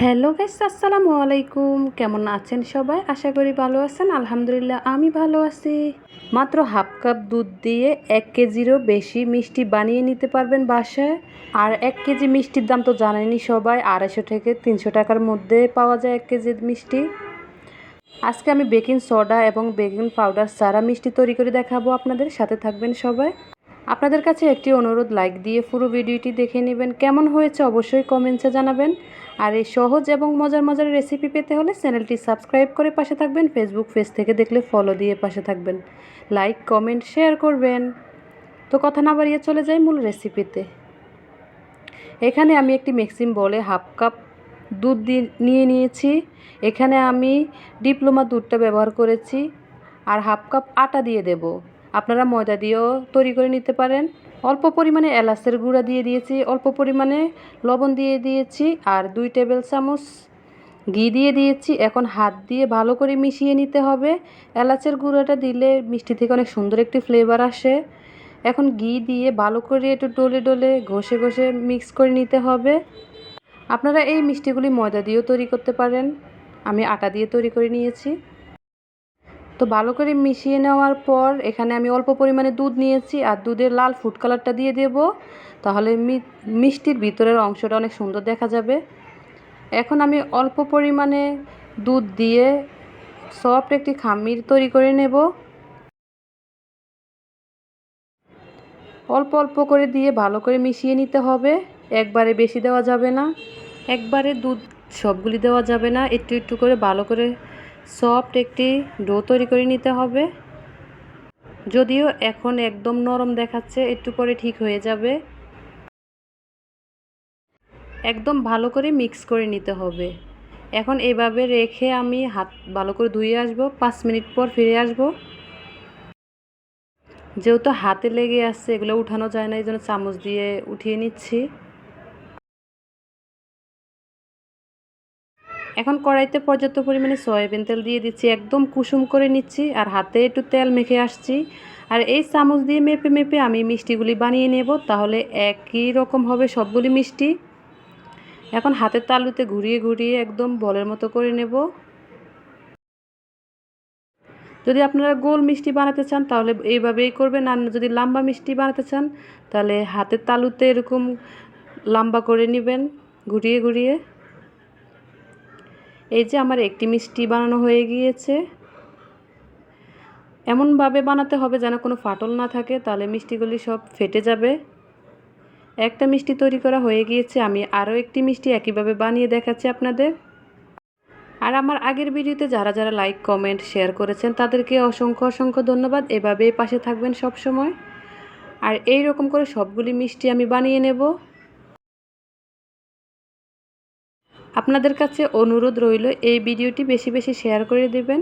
Hello guys, আসসালামু আলাইকুম। কেমন আছেন সবাই? আশা করি ভালো আছেন। আলহামদুলিল্লাহ, আমি ভালো আছি। মাত্র হাফ কাপ দুধ দিয়ে এক কেজিরও বেশি মিষ্টি বানিয়ে নিতে পারবেন বাসায়। আর এক কেজি মিষ্টির দাম তো জানেনই সবাই, আড়াইশো থেকে তিনশো টাকার মধ্যে পাওয়া যায় এক কেজি মিষ্টি। আজকে আমি বেকিং সোডা এবং বেকিং পাউডার সারা মিষ্টি তৈরি করে দেখাবো আপনাদের। সাথে থাকবেন সবাই। আপনাদের কাছে একটি অনুরোধ, লাইক দিয়ে পুরো ভিডিওটি দেখে নেবেন। কেমন হয়েছে অবশ্যই কমেন্টসে জানাবেন। আর এই সহজ এবং মজার মজার রেসিপি পেতে হলে চ্যানেলটি সাবস্ক্রাইব করে পাশে থাকবেন ফেসবুক পেজ থেকে দেখলে ফলো দিয়ে পাশে থাকবেন। লাইক কমেন্ট শেয়ার করবেন। তো কথা না বাড়িয়ে চলে যাই মূল রেসিপিতে এখানে আমি একটি ম্যাক্সিম বলে হাফ কাপ দুধ দিয়ে নিয়ে নিয়েছি। এখানে আমি ডিপ্লোমা দুধটা ব্যবহার করেছি। আর হাফ কাপ আটা দিয়ে দেব। আপনারা ময়দা দিয়েও তৈরি করে নিতে পারেন। অল্প পরিমাণে এলাচের গুঁড়া দিয়ে দিয়েছি, অল্প পরিমাণে লবণ দিয়ে দিয়েছি আর দুই টেবিল চামচ ঘি দিয়ে দিয়েছি। এখন হাত দিয়ে ভালো করে মিশিয়ে নিতে হবে। এলাচের গুঁড়োটা দিলে মিষ্টি থেকে অনেক সুন্দর একটি ফ্লেভার আসে। এখন ঘি দিয়ে ভালো করে একটু ডলে ডলে ঘষে ঘষে মিক্স করে নিতে হবে। আপনারা এই মিষ্টিগুলি ময়দা দিয়েও তৈরি করতে পারেন। আমি আটা দিয়ে তৈরি করে নিয়েছি। তো ভালো করে মিশিয়ে নেওয়ার পর এখানে আমি অল্প পরিমাণে দুধ নিয়েছি আর দুধের লাল ফুড কালারটা দিয়ে দেব। তাহলে মিষ্টির ভিতরের অংশটা অনেক সুন্দর দেখা যাবে। এখন আমি অল্প পরিমাণে দুধ দিয়ে সফট একটি খামির তৈরি করে নেব। অল্প অল্প করে দিয়ে ভালো করে মিশিয়ে নিতে হবে। একবারে বেশি দেওয়া যাবে না। একবারে দুধ সবগুলি দেওয়া যাবে না। একটু একটু করে ভালো করে সফট একটি ডো তৈরি করে নিতে হবে। যদিও এখন একদম নরম দেখাচ্ছে, একটু পরে ঠিক হয়ে যাবে। একদম ভালো করে মিক্স করে নিতে হবে। এখন এভাবে রেখে আমি হাত ভালো করে ধুয়ে আসব, পাঁচ মিনিট পর ফিরে আসব। যেহেতু হাতে লেগে আসছে এগুলো উঠানো যায় না, এই জন্য চামচ দিয়ে উঠিয়ে নিচ্ছি। এখন কড়াইতে পর্যাপ্ত পরিমাণে সয়াবিন তেল দিয়ে দিচ্ছি, একদম কুসুম করে নিচ্ছি আর হাতে একটু তেল মেখে আসছি। আর এই চামচ দিয়ে মেপে মেপে আমি মিষ্টিগুলি বানিয়ে নেব, তাহলে একই রকম হবে সবগুলি মিষ্টি। এখন হাতের তালুতে ঘুরিয়ে ঘুরিয়ে একদম বলের মতো করে নেব। যদি আপনারা গোল মিষ্টি বানাতে চান, তাহলে এইভাবেই করবেন, আর যদি লম্বা মিষ্টি বানাতে চান, তাহলে হাতের তালুতে এরকম লম্বা করে নেবেন, ঘুরিয়ে ঘুরিয়ে। এই যে আমার একটি মিষ্টি বানানো হয়ে গিয়েছে। এমনভাবে বানাতে হবে যেন কোনো ফাটল না থাকে, তাহলে মিষ্টিগুলি সব ফেটে যাবে। একটা মিষ্টি তৈরি করা হয়ে গিয়েছে, আমি আরও একটি মিষ্টি একইভাবে বানিয়ে দেখাচ্ছি আপনাদের। আর আমার আগের ভিডিওতে যারা যারা লাইক, কমেন্ট, শেয়ার করেছেন, তাদেরকে অসংখ্য অসংখ্য ধন্যবাদ। এভাবেই পাশে থাকবেন সব সময় আর এই রকম করে সবগুলি মিষ্টি আমি বানিয়ে নেব। আপনাদের কাছে অনুরোধ রইল, এই ভিডিওটি বেশি বেশি শেয়ার করে দেবেন।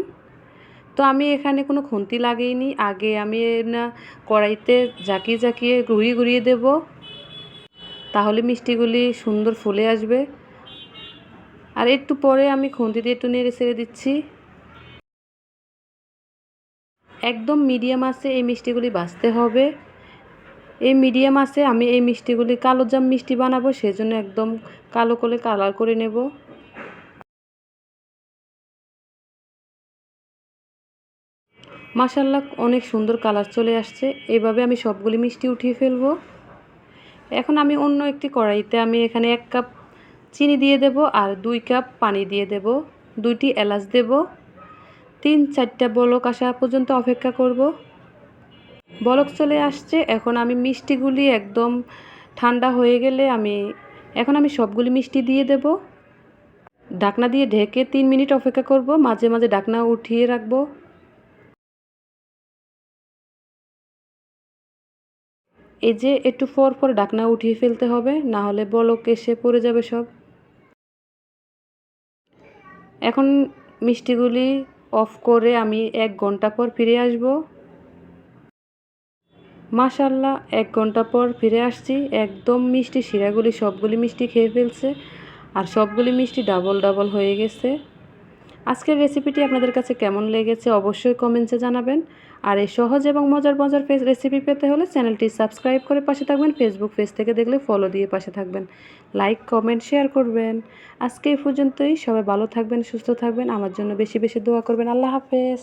তো আমি এখানে কোনো খুন্তি লাগিয়েনি আগে আমি না কড়াইতে জাকিয়ে জাকিয়ে ঘুরিয়ে ঘুরিয়ে দেব। তাহলে মিষ্টিগুলি সুন্দর ফুলে আসবে। আর একটু পরে আমি খুন্তি দিয়ে একটু নেড়ে ছেড়ে দিচ্ছি। একদম মিডিয়াম আছে এই মিষ্টিগুলি বাঁচতে হবে। এই মিডিয়াম আছে, আমি এই মিষ্টিগুলি কালো জাম মিষ্টি বানাবো, সেজন্য একদম কালো করে কালার করে নেব। মাসাল্লাহ অনেক সুন্দর কালার চলে আসছে। এভাবে আমি সবগুলি মিষ্টি উঠিয়ে ফেলব। এখন আমি অন্য একটি কড়াইতে আমি এখানে এক কাপ চিনি দিয়ে দেব আর দুই কাপ পানি দিয়ে দেব। দুইটি এলাচ দেব। তিন চারটা বলক আসা পর্যন্ত অপেক্ষা করব। বলক চলে আসছে। এখন আমি মিষ্টিগুলি একদম ঠান্ডা হয়ে গেলে আমি, এখন আমি সবগুলি মিষ্টি দিয়ে দেব। ঢাকনা দিয়ে ঢেকে তিন মিনিট অপেক্ষা করব। মাঝে মাঝে ঢাকনা উঠিয়ে রাখব। এই যে একটু পর পর ঢাকনা উঠিয়ে ফেলতে হবে, না হলে বলক এসে পড়ে যাবে সব। এখন মিষ্টিগুলি অফ করে আমি এক ঘণ্টা পর ফিরে আসব। মাশাল্লাহ, এক ঘণ্টা পর ফিরে আসছি, একদম মিষ্টি শিরাগুলি, সবগুলি মিষ্টি খেয়ে ফেলছে, আর সবগুলি মিষ্টি ডাবল ডাবল হয়ে গেছে। আজকের রেসিপিটি আপনাদের কাছে কেমন লেগেছে অবশ্যই কমেন্টসে জানাবেন, আর এই সহজ এবং মজার মজার ফেস রেসিপি পেতে হলে চ্যানেলটি সাবস্ক্রাইব করে পাশে থাকবেন ফেসবুক পেজ থেকে দেখলে ফলো দিয়ে পাশে থাকবেন। লাইক কমেন্ট শেয়ার করবেন। আজকে এই পর্যন্তই, সবাই ভালো থাকবেন, সুস্থ থাকবেন, আমার জন্য বেশি বেশি দোয়া করবেন। আল্লাহ হাফেজ।